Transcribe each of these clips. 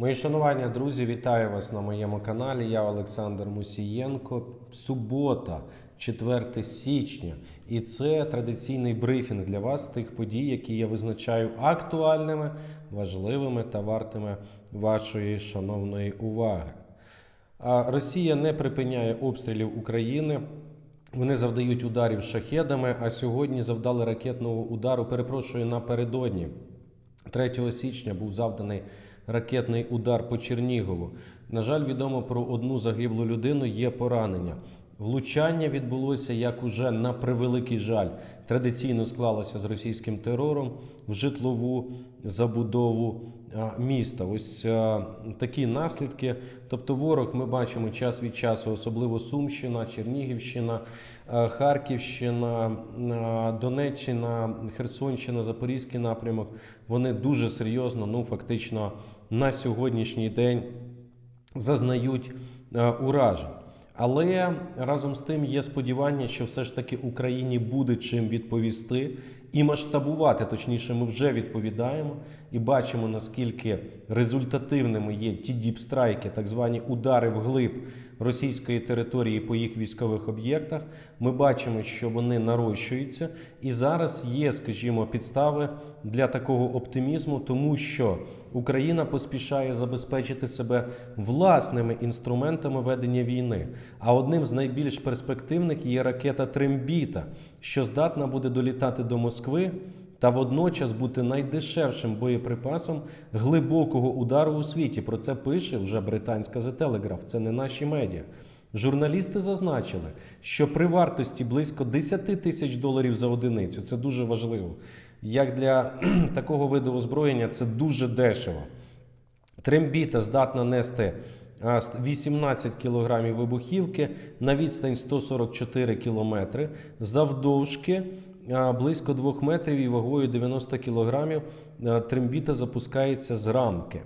Мої шанування, друзі, вітаю вас на моєму каналі. Я Олександр Мусієнко. Субота, 4 січня, і це традиційний брифінг для вас тих подій, які я визначаю актуальними, важливими та вартими вашої шановної уваги. Росія не припиняє обстрілів України. Вони завдають ударів шахедами, а сьогодні завдали ракетного удару. Перепрошую напередодні. 3 січня був завданий ракетний удар по Чернігову. На жаль, відомо про одну загиблу людину, є поранення. Влучання відбулося, як уже на превеликий жаль, традиційно склалося з російським терором в житлову забудову міста. Ось такі наслідки. Тобто, ворог ми бачимо час від часу, особливо Сумщина, Чернігівщина, Харківщина, Донеччина, Херсонщина, Запорізький напрямок. Вони дуже серйозно, ну фактично на сьогоднішній день зазнають е, уражень. Але разом з тим є сподівання, що все ж таки Україні буде чим відповісти і масштабувати. Точніше, ми вже відповідаємо і бачимо, наскільки результативними є ті діпстрайки, так звані удари вглиб російської території по їх військових об'єктах. Ми бачимо, що вони нарощуються, і зараз є, скажімо, підстави для такого оптимізму, тому що Україна поспішає забезпечити себе власними інструментами ведення війни. А одним з найбільш перспективних є ракета Трембіта, що здатна буде долітати до Москви та водночас бути найдешевшим боєприпасом глибокого удару у світі. Про це пише вже британська The Telegraph, це не наші медіа. Журналісти зазначили, що при вартості близько 10 тисяч доларів за одиницю це дуже важливо. Як для такого виду озброєння це дуже дешево. Трембіта здатна нести 18 кг вибухівки на відстань 144 км, завдовжки близько 2 метрів і вагою 90 кг трембіта запускається з рамки.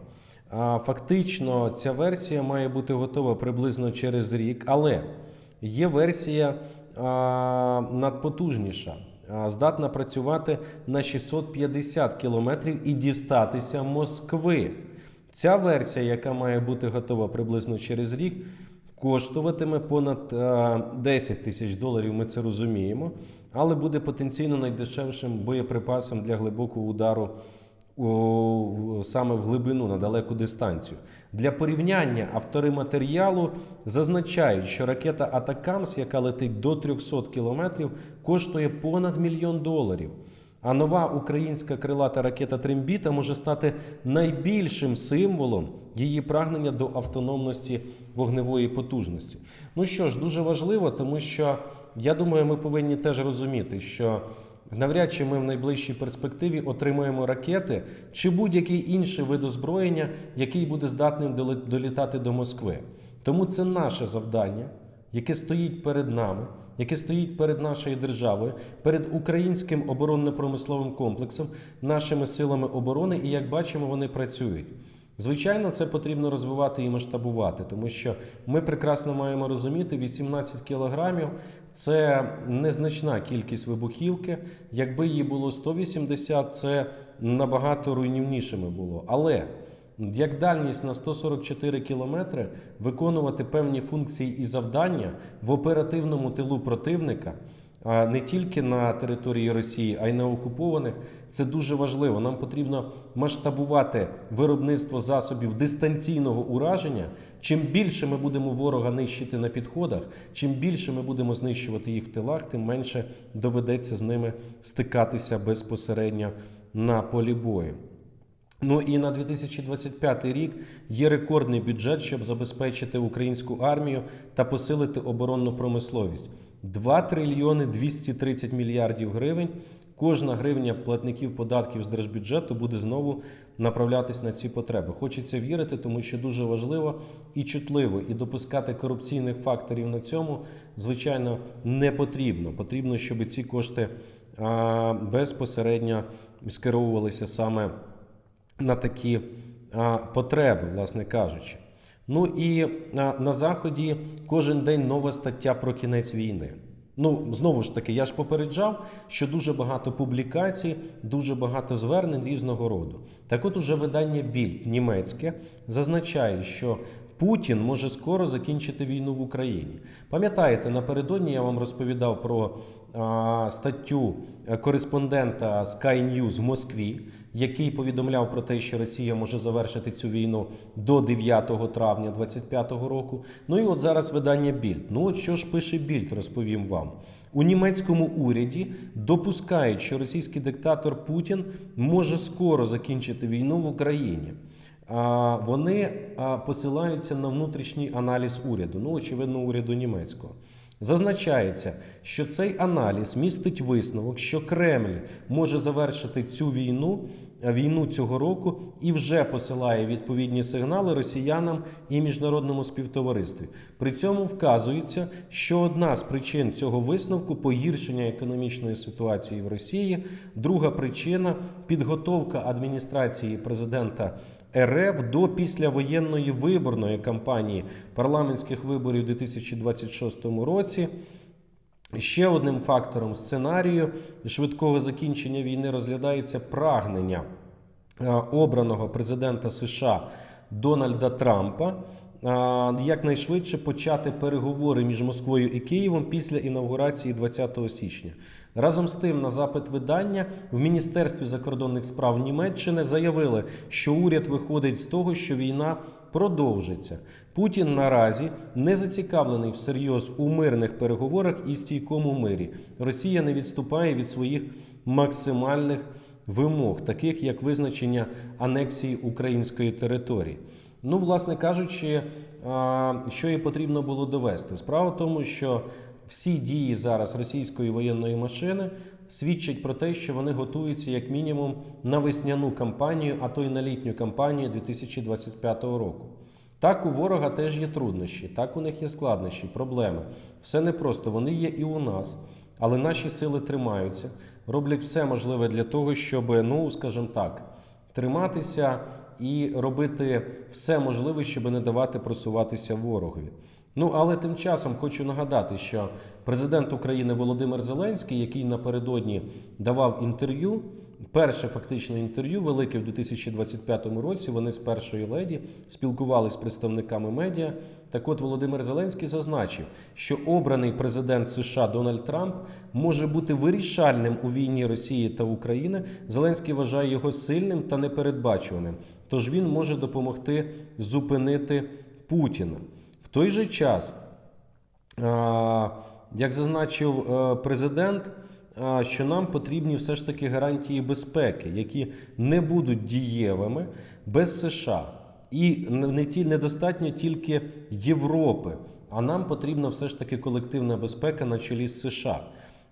Фактично, ця версія має бути готова приблизно через рік, але є версія надпотужніша, здатна працювати на 650 кілометрів і дістатися Москви. Ця версія, яка має бути готова приблизно через рік, коштуватиме понад 10 тисяч доларів. Ми це розуміємо, але буде потенційно найдешевшим боєприпасом для глибокого удару у, саме в глибину на далеку дистанцію. Для порівняння автори матеріалу зазначають, що ракета Атакамс, яка летить до 300 кілометрів, коштує понад мільйон доларів. А нова українська крилата ракета Трембіта може стати найбільшим символом її прагнення до автономності вогневої потужності. Ну що ж, дуже важливо, тому що я думаю, ми повинні теж розуміти, що навряд чи ми в найближчій перспективі отримаємо ракети чи будь-який інший вид озброєння, який буде здатним долітати до Москви. Тому це наше завдання, яке стоїть перед нами, яке стоїть перед нашою державою, перед українським оборонно-промисловим комплексом, нашими силами оборони, і як бачимо, вони працюють. Звичайно, це потрібно розвивати і масштабувати, тому що ми прекрасно маємо розуміти, 18 кілограмів це незначна кількість вибухівки. Якби її було 180, це набагато руйнівнішими було. Але як дальність на 144 кілометри виконувати певні функції і завдання в оперативному тилу противника, не тільки на території Росії, а й на окупованих, це дуже важливо. Нам потрібно масштабувати виробництво засобів дистанційного ураження. Чим більше ми будемо ворога нищити на підходах, чим більше ми будемо знищувати їх в тилах, тим менше доведеться з ними стикатися безпосередньо на полі бою. Ну і на 2025 рік є рекордний бюджет, щоб забезпечити українську армію та посилити оборонну промисловість. 2 трильйони 230 мільярдів гривень. Кожна гривня платників податків з держбюджету буде знову направлятись на ці потреби. Хочеться вірити, тому що дуже важливо і чутливо, і допускати корупційних факторів на цьому, звичайно, не потрібно. Потрібно, щоб ці кошти безпосередньо скеровувалися саме на такі потреби, власне кажучи. Ну і на заході кожен день нова стаття про кінець війни. Ну, знову ж таки, я ж попереджав, що дуже багато публікацій, дуже багато звернень різного роду. Так от уже видання Більд німецьке зазначає, що Путін може скоро закінчити війну в Україні. Пам'ятаєте, напередодні я вам розповідав про а, статтю е, кореспондента Sky News в Москві, який повідомляв про те, що Росія може завершити цю війну до 9 травня 2025 року. Ну і от зараз видання Більд. Ну от що ж пише Більд, розповім вам. У німецькому уряді допускають, що російський диктатор Путін може скоро закінчити війну в Україні. Вони посилаються на внутрішній аналіз уряду, ну очевидно, уряду німецького. Зазначається, що цей аналіз містить висновок, що Кремль може завершити цю війну, е, війну цього року і вже посилає відповідні сигнали росіянам і міжнародному співтоваристві. При цьому вказується, що одна з причин цього висновку погіршення економічної ситуації в Росії, друга причина підготовка адміністрації президента. РФ до післявоєнної виборної кампанії парламентських виборів у 2026 році. Ще одним фактором сценарію швидкого закінчення війни розглядається прагнення е, обраного президента США Дональда Трампа якнайшвидше почати переговори між Москвою і Києвом після інаугурації 20 січня. Разом з тим, на запит видання в Міністерстві закордонних справ Німеччини заявили, що уряд виходить з того, що війна продовжиться. Путін наразі не зацікавлений всерйоз у мирних переговорах і стійкому мирі. Росія не відступає від своїх максимальних вимог, таких як визначення анексії української території. Ну, власне кажучи, що і потрібно було довести. Справа в тому, що всі дії зараз російської воєнної машини свідчать про те, що вони готуються як мінімум на весняну кампанію, а то й на літню кампанію 2025 року. Так, у ворога теж є труднощі, так у них є складнощі, проблеми. Все непросто, вони є і у нас, але наші сили тримаються, роблять все можливе для того, щоб, ну скажімо так, триматися і робити все можливе, щоб не давати просуватися ворогові. Ну але тим часом хочу нагадати, що президент України Володимир Зеленський, який напередодні давав інтерв'ю, перше фактично інтерв'ю, велике в 2025 році. Вони з першої леді спілкувалися з представниками медіа. Так от Володимир Зеленський зазначив, що обраний президент США Дональд Трамп може бути вирішальним у війні Росії та України. Зеленський вважає його сильним та непередбачуваним. Тож він може допомогти зупинити Путіна. В той же час, як зазначив е, президент, що нам потрібні все ж таки гарантії безпеки, які не будуть дієвими без США. І не ті недостатньо тільки Європи, а нам потрібна все ж таки колективна безпека на чолі з США.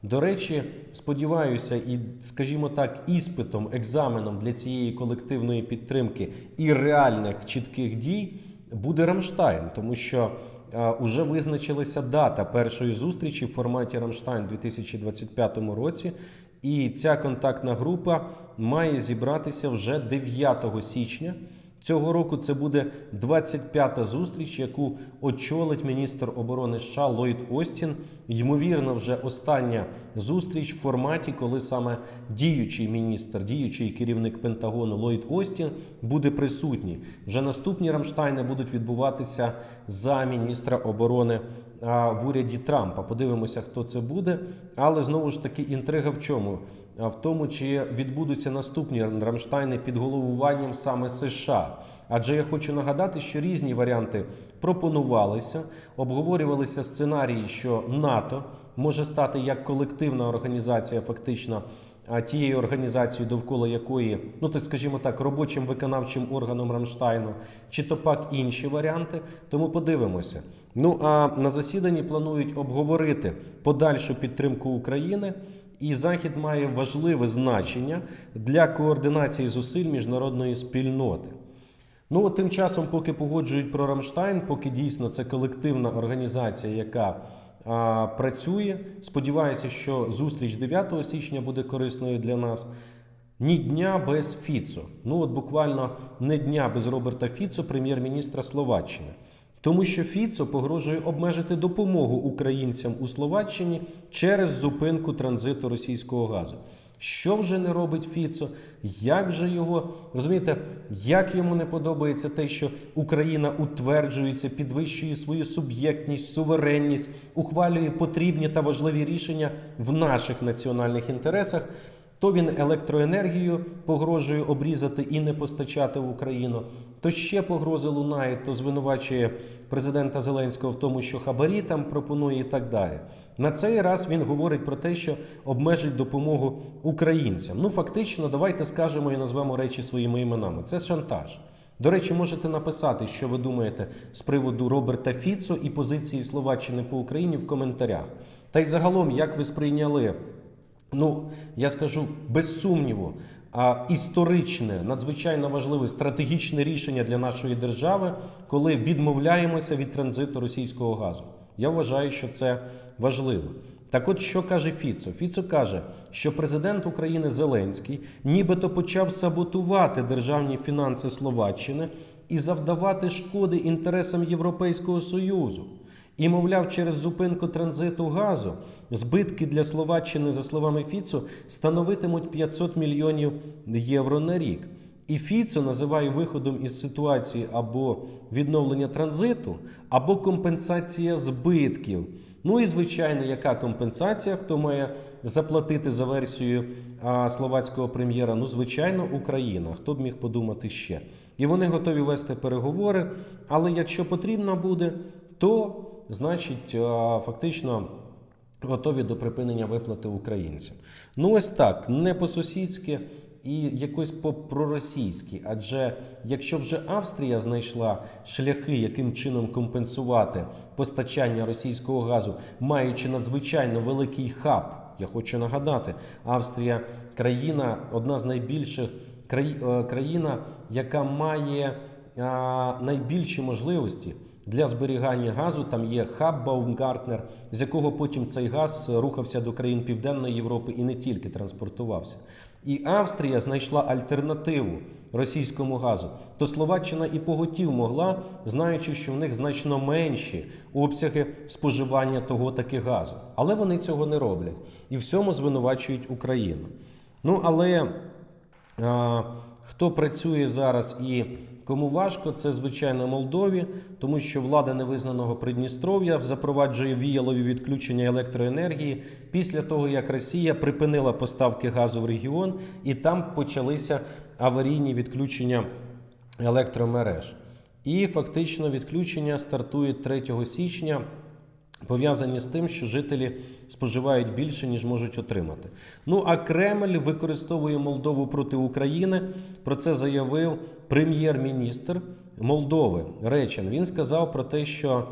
До речі, сподіваюся, і, скажімо так, іспитом, екзаменом для цієї колективної підтримки і реальних чітких дій буде Рамштайн, тому що е, уже визначилася дата першої зустрічі в форматі Рамштайн у 2025 році. І ця контактна група має зібратися вже 9 січня. Цього року це буде 25-та зустріч, яку очолить міністр оборони США Ллойд Остін. Ймовірно, вже остання зустріч в форматі, коли саме діючий міністр, діючий керівник Пентагону Ллойд Остін буде присутній. Вже наступні Рамштайни будуть відбуватися за міністра оборони в уряді Трампа. Подивимося, хто це буде. Але знову ж таки інтрига в чому? В тому, чи відбудуться наступні Рамштайни під головуванням саме США. Адже я хочу нагадати, що різні варіанти пропонувалися, обговорювалися сценарії, що НАТО може стати як колективна організація, фактично тією організацією, довкола якої, ну так скажімо так, робочим виконавчим органом Рамштайну, чи то пак інші варіанти. Тому подивимося. Ну а на засіданні планують обговорити подальшу підтримку України. І Захід має важливе значення для координації зусиль міжнародної спільноти. Ну от тим часом, поки погоджують про Рамштайн, поки дійсно це колективна організація, яка а, працює. Сподіваюся, що зустріч 9 січня буде корисною для нас. Ні дня без Фіцо. Ну от буквально не дня без Роберта Фіцо, прем'єр-міністра Словаччини. Тому що Фіцо погрожує обмежити допомогу українцям у Словаччині через зупинку транзиту російського газу. Що вже не робить Фіцо? Як вже його розумієте, як йому не подобається те, що Україна утверджується, підвищує свою суб'єктність, суверенність, ухвалює потрібні та важливі рішення в наших національних інтересах. То він електроенергію погрожує обрізати і не постачати в Україну, то ще погрози лунають, то звинувачує президента Зеленського в тому, що хабарі там пропонує і так далі. На цей раз він говорить про те, що обмежить допомогу українцям. Ну фактично, давайте скажемо і назвемо речі своїми іменами. Це шантаж. До речі, можете написати, що ви думаєте з приводу Роберта Фіцо і позиції Словаччини по Україні в коментарях. Та й загалом, як ви сприйняли Ну, я скажу без сумніву, а, історичне, надзвичайно важливе стратегічне рішення для нашої держави, коли відмовляємося від транзиту російського газу. Я вважаю, що це важливо. Так от що каже Фіцо? Фіцо каже, що президент України Зеленський нібито почав саботувати державні фінанси Словаччини і завдавати шкоди інтересам Європейського Союзу. І, мовляв, через зупинку транзиту газу збитки для Словаччини, за словами Фіцо, становитимуть 500 мільйонів євро на рік. І Фіцо називає виходом із ситуації або відновлення транзиту, або компенсація збитків. Ну і звичайно, яка компенсація? Хто має заплатити за версією а, словацького прем'єра? Ну, звичайно, Україна. Хто б міг подумати ще? І вони готові вести переговори. Але якщо потрібно буде, то значить фактично. Готові до припинення виплати українцям. Ну ось так, не по-сусідськи і якось по-проросійськи. Адже якщо вже Австрія знайшла шляхи, яким чином компенсувати постачання російського газу, маючи надзвичайно великий хаб, я хочу нагадати, Австрія країна, одна з найбільших е, країна, яка має а, найбільші можливості. Для зберігання газу там є хаб Baumgartner, з якого потім цей газ рухався до країн Південної Європи і не тільки транспортувався. І Австрія знайшла альтернативу російському газу. То Словаччина і поготів могла, знаючи, що в них значно менші обсяги споживання того таки газу. Але вони цього не роблять і всьому звинувачують Україну. Ну але а, хто працює зараз і кому важко, це звичайно Молдові, тому що влада невизнаного Придністров'я запроваджує віялові відключення електроенергії після того, як Росія припинила поставки газу в регіон, і там почалися аварійні відключення електромереж. І фактично відключення стартують 3 січня. Пов'язані з тим, що жителі споживають більше, ніж можуть отримати. Ну а Кремль використовує Молдову проти України. Про це заявив прем'єр-міністр Молдови Речен. Він сказав про те, що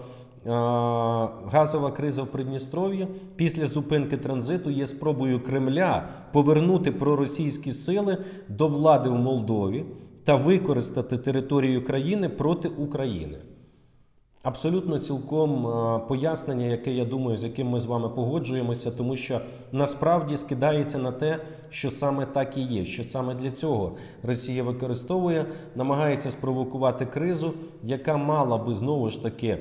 газова криза в Придністров'ї після зупинки транзиту є спробою Кремля повернути проросійські сили до влади в Молдові та використати територію країни проти України. Абсолютно цілком е, пояснення, яке я думаю, з яким ми з вами погоджуємося, тому що насправді скидається на те, що саме так і є, що саме для цього Росія використовує, намагається спровокувати кризу, яка мала би знову ж таки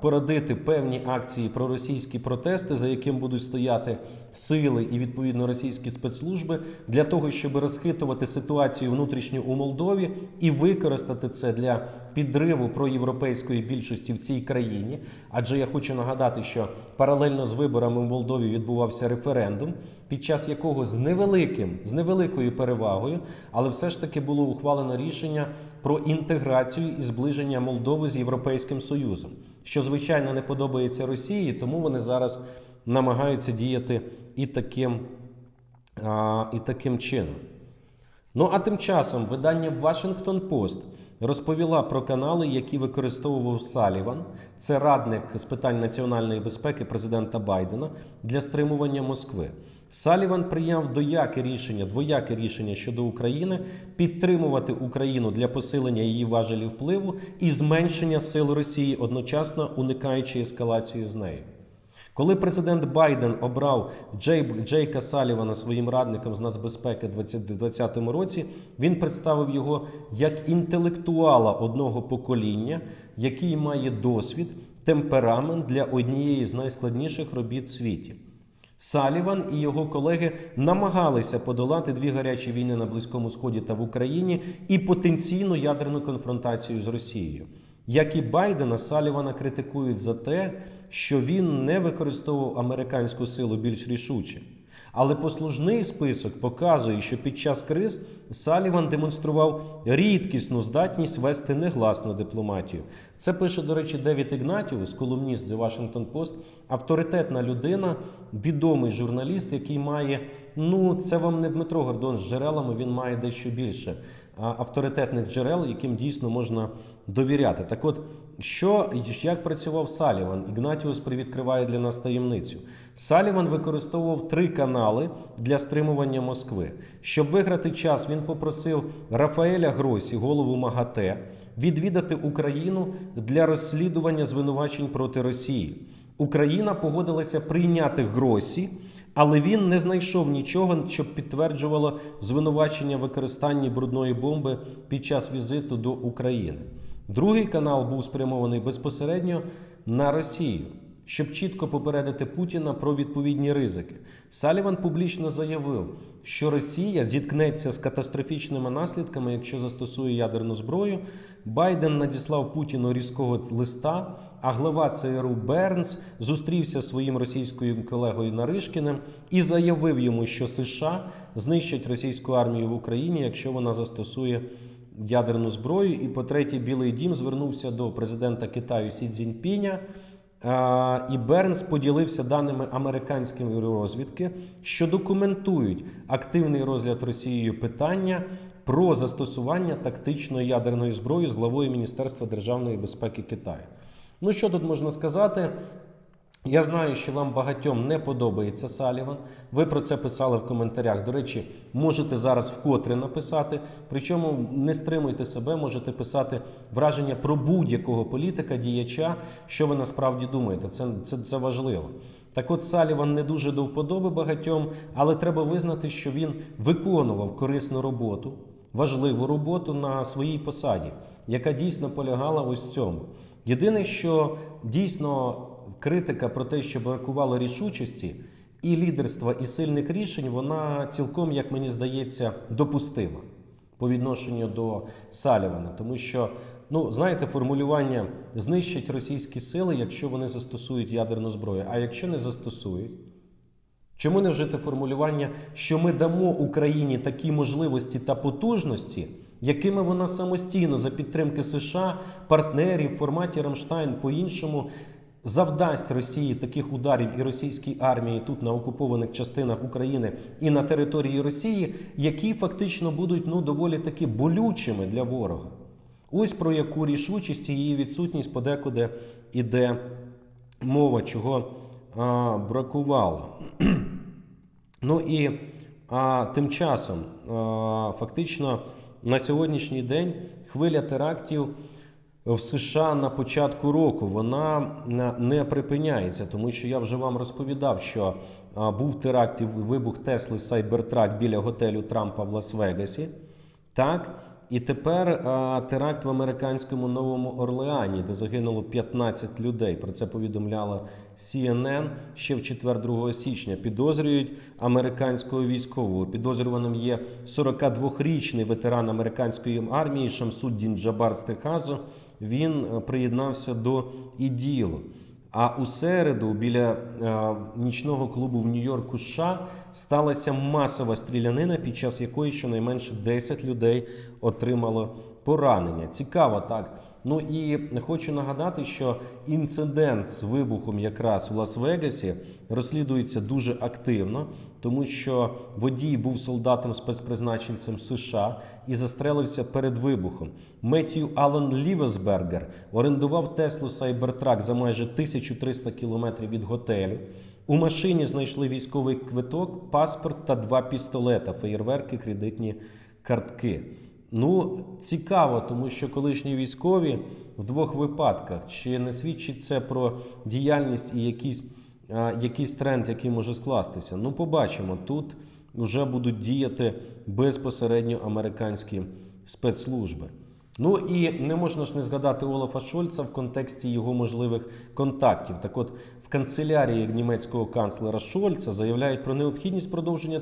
породити певні акції проросійські протести, за яким будуть стояти сили і відповідно російські спецслужби, для того, щоб розхитувати ситуацію внутрішню у Молдові і використати це для підриву проєвропейської більшості в цій країні. Адже я хочу нагадати, що паралельно з виборами в Молдові відбувався референдум, під час якого з невеликим, з невеликою перевагою, але все ж таки було ухвалено рішення про інтеграцію і зближення Молдови з Європейським Союзом, що звичайно не подобається Росії, тому вони зараз намагаються діяти і таким, а, і таким чином. Ну а тим часом видання Washington Post розповіла про канали, які використовував Саліван, це радник з питань національної безпеки президента Байдена для стримування Москви. Саліван прийняв дояке рішення, двояке рішення щодо України підтримувати Україну для посилення її важелів впливу і зменшення сил Росії, одночасно уникаючи ескалацію з нею. Коли президент Байден обрав Джей, Джейка Салівана своїм радником з нацбезпеки у 2020 році, він представив його як інтелектуала одного покоління, який має досвід, темперамент для однієї з найскладніших робіт світі. Саліван і його колеги намагалися подолати дві гарячі війни на Близькому Сході та в Україні і потенційну ядерну конфронтацію з Росією. Як і Байдена, Салівана критикують за те, що він не використовував американську силу більш рішуче. Але послужний список показує, що під час криз Саліван демонстрував рідкісну здатність вести негласну дипломатію. Це пише, до речі, Девід Ігнатіус, колумніст The Washington Post, авторитетна людина, відомий журналіст, який має, ну це вам не Дмитро Гордон з джерелами, він має дещо більше авторитетних джерел, яким дійсно можна довіряти. Так от, що як працював Саліван? Ігнатіус привідкриває для нас таємницю. Саліван використовував три канали для стримування Москви. Щоб виграти час, він попросив Рафаеля Гросі, голову МАГАТЕ, відвідати Україну для розслідування звинувачень проти Росії. Україна погодилася прийняти Гросі, але він не знайшов нічого, що підтверджувало звинувачення використання брудної бомби під час візиту до України. Другий канал був спрямований безпосередньо на Росію, щоб чітко попередити Путіна про відповідні ризики. Саліван публічно заявив, що Росія зіткнеться з катастрофічними наслідками, якщо застосує ядерну зброю. Байден надіслав Путіну різкого листа, а глава ЦРУ Бернс зустрівся зі своїм російською колегою Наришкіним і заявив йому, що США знищать російську армію в Україні, якщо вона застосує ядерну зброю. І по третє, Білий Дім звернувся до президента Китаю Сі Цзіньпіня. І Бернс поділився даними американської розвідки, що документують активний розгляд Росією питання про застосування тактичної ядерної зброї з главою Міністерства державної безпеки Китаю. Ну що тут можна сказати? Я знаю, що вам багатьом не подобається Саліван. Ви про це писали в коментарях. До речі, можете зараз вкотре написати. Причому не стримуйте себе, можете писати враження про будь-якого політика, діяча, що ви насправді думаєте. Це, це, це важливо. Так от Саліван не дуже до вподоби багатьом, але треба визнати, що він виконував корисну роботу, важливу роботу на своїй посаді, яка дійсно полягала ось цьому. Єдине, що дійсно критика про те, що бракувало рішучості і лідерства, і сильних рішень, вона цілком, як мені здається, допустима по відношенню до Салівана. Тому що, ну, знаєте, формулювання знищать російські сили, якщо вони застосують ядерну зброю. А якщо не застосують, чому не вжити формулювання, що ми дамо Україні такі можливості та потужності? Якими вона самостійно за підтримки США, партнерів в форматі Рамштайн по-іншому завдасть Росії таких ударів і російській армії тут на окупованих частинах України і на території Росії, які фактично будуть ну доволі таки болючими для ворога. Ось про яку рішучість і її відсутність подекуди іде мова, чого а, бракувало. ну і а, тим часом а, фактично на сьогоднішній день хвиля терактів в США на початку року вона не припиняється, тому що я вже вам розповідав, що був теракт і вибух Тесли Сайбертрак біля готелю Трампа в Лас-Вегасі. Так. І тепер а, теракт в американському новому Орлеані, де загинуло 15 людей. Про це повідомляла CNN ще в четвер 2 січня. Підозрюють американського військового. Підозрюваним є 42-річний ветеран американської армії Шамсуддін Джабар з Техасу. Він приєднався до іділу. А у середу біля е, нічного клубу в Нью-Йорку США сталася масова стрілянина, під час якої щонайменше 10 людей отримало поранення. Цікаво так. Ну і хочу нагадати, що інцидент з вибухом якраз в Лас-Вегасі розслідується дуже активно, тому що водій був солдатом спецпризначенцем США і застрелився перед вибухом. Меттью Аллен Лівесбергер орендував Теслу Cybertruck за майже 1300 кілометрів від готелю. У машині знайшли військовий квиток, паспорт та два пістолета, феєрверки, кредитні картки. Ну, цікаво, тому що колишні військові в двох випадках чи не свідчить це про діяльність і якісь а, якийсь тренд, який може скластися. Ну, побачимо. Тут вже будуть діяти безпосередньо американські спецслужби. Ну і не можна ж не згадати Олафа Шольца в контексті його можливих контактів. Так от, канцелярії німецького канцлера Шольца заявляють про необхідність продовження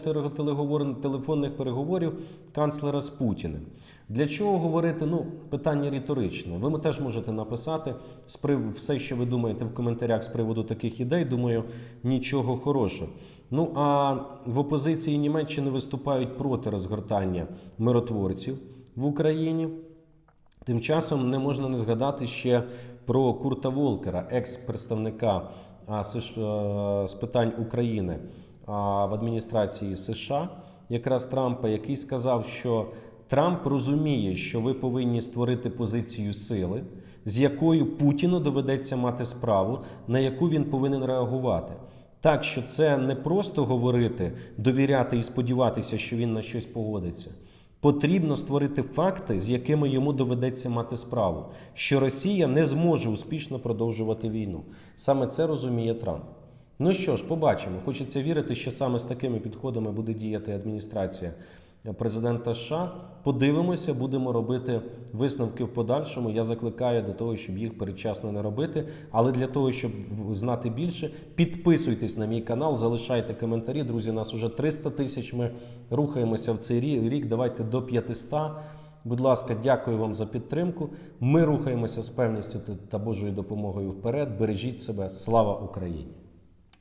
телефонних переговорів канцлера з Путіним. Для чого говорити? Ну, питання риторичне. Ви теж можете написати все, що ви думаєте в коментарях з приводу таких ідей. Думаю, нічого хорошого. Ну а в опозиції Німеччини виступають проти розгортання миротворців в Україні. Тим часом не можна не згадати ще про Курта Волкера, екс-представника з питань України в адміністрації США, якраз Трампа, який сказав, що Трамп розуміє, що ви повинні створити позицію сили, з якою Путіну доведеться мати справу, на яку він повинен реагувати. Так що це не просто говорити, довіряти і сподіватися, що він на щось погодиться. Потрібно створити факти, з якими йому доведеться мати справу, що Росія не зможе успішно продовжувати війну. Саме це розуміє Трамп. Ну що ж, побачимо. Хочеться вірити, що саме з такими підходами буде діяти адміністрація президента США. Подивимося, будемо робити висновки в подальшому. Я закликаю до того, щоб їх передчасно не робити. Але для того, щоб знати більше, підписуйтесь на мій канал, залишайте коментарі. Друзі, нас уже 300 тисяч. Ми рухаємося в цей рік. Давайте до 500. Будь ласка, дякую вам за підтримку. Ми рухаємося з певністю та- Божою допомогою вперед. Бережіть себе. Слава Україні!